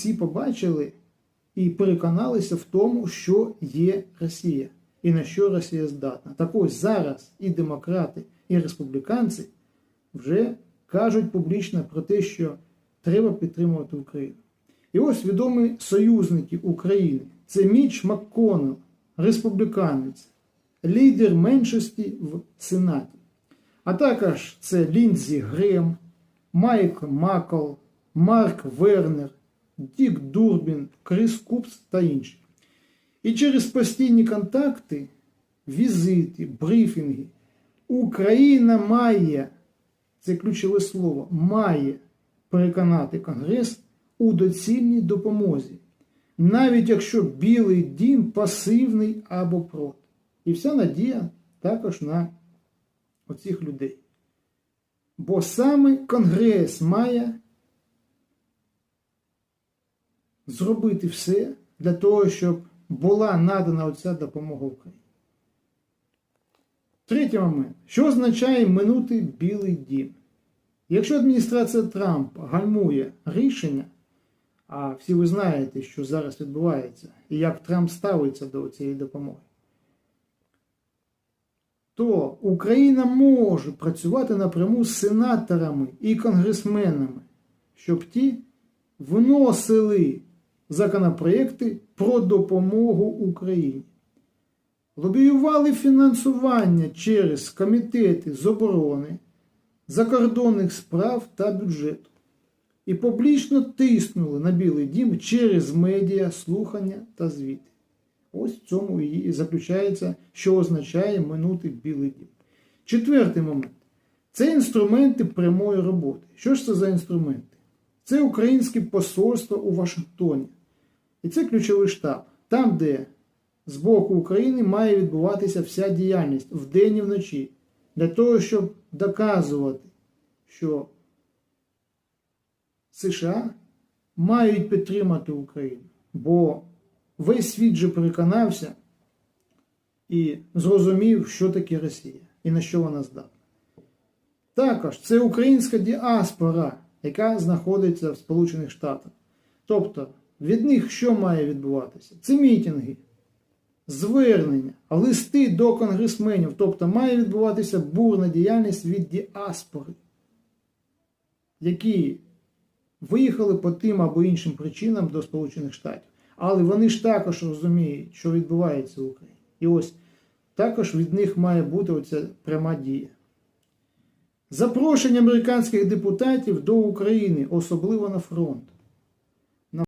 всі побачили і переконалися в тому, що є Росія і на що Росія здатна. Так ось зараз і демократи, і республіканці вже кажуть публічно про те, що треба підтримувати Україну. І ось відомі союзники України. Це Міч МакКоннелл, республіканець, лідер меншості в Сенаті. А також це Ліндзі Грем, Майк Макл, Марк Вернер, Дік Дурбін, Крис Купс та інші. І через постійні контакти, візити, брифінги Україна має, це ключове слово, має переконати Конгрес у доцільній допомозі, навіть якщо Білий дім пасивний або проти. І вся надія також на оцих людей. Бо саме Конгрес має зробити все для того, щоб була надана оця допомога Україні. Третій момент. Що означає минути Білий дім? Якщо адміністрація Трампа гальмує рішення, а всі ви знаєте, що зараз відбувається, і як Трамп ставиться до цієї допомоги, то Україна може працювати напряму з сенаторами і конгресменами, щоб ті вносили законопроекти про допомогу Україні. Лобіювали фінансування через комітети з оборони, закордонних справ та бюджету. І публічно тиснули на Білий дім через медіа, слухання та звіти. Ось в цьому і заключається, що означає минути Білий дім. Четвертий момент. Це інструменти прямої роботи. Що ж це за інструменти? Це українське посольство у Вашингтоні. І це ключовий штаб, там, де з боку України має відбуватися вся діяльність вдень і вночі, для того, щоб доказувати, що США мають підтримати Україну. Бо весь світ же переконався і зрозумів, що таке Росія і на що вона здатна. Також це українська діаспора, яка знаходиться в Сполучених Штатах. Тобто від них що має відбуватися? Це мітинги, звернення, листи до конгресменів. Тобто має відбуватися бурна діяльність від діаспори, які виїхали по тим або іншим причинам до Сполучених Штатів. Але вони ж також розуміють, що відбувається в Україні. І ось також від них має бути оця пряма дія. Запрошення американських депутатів до України, особливо на фронт.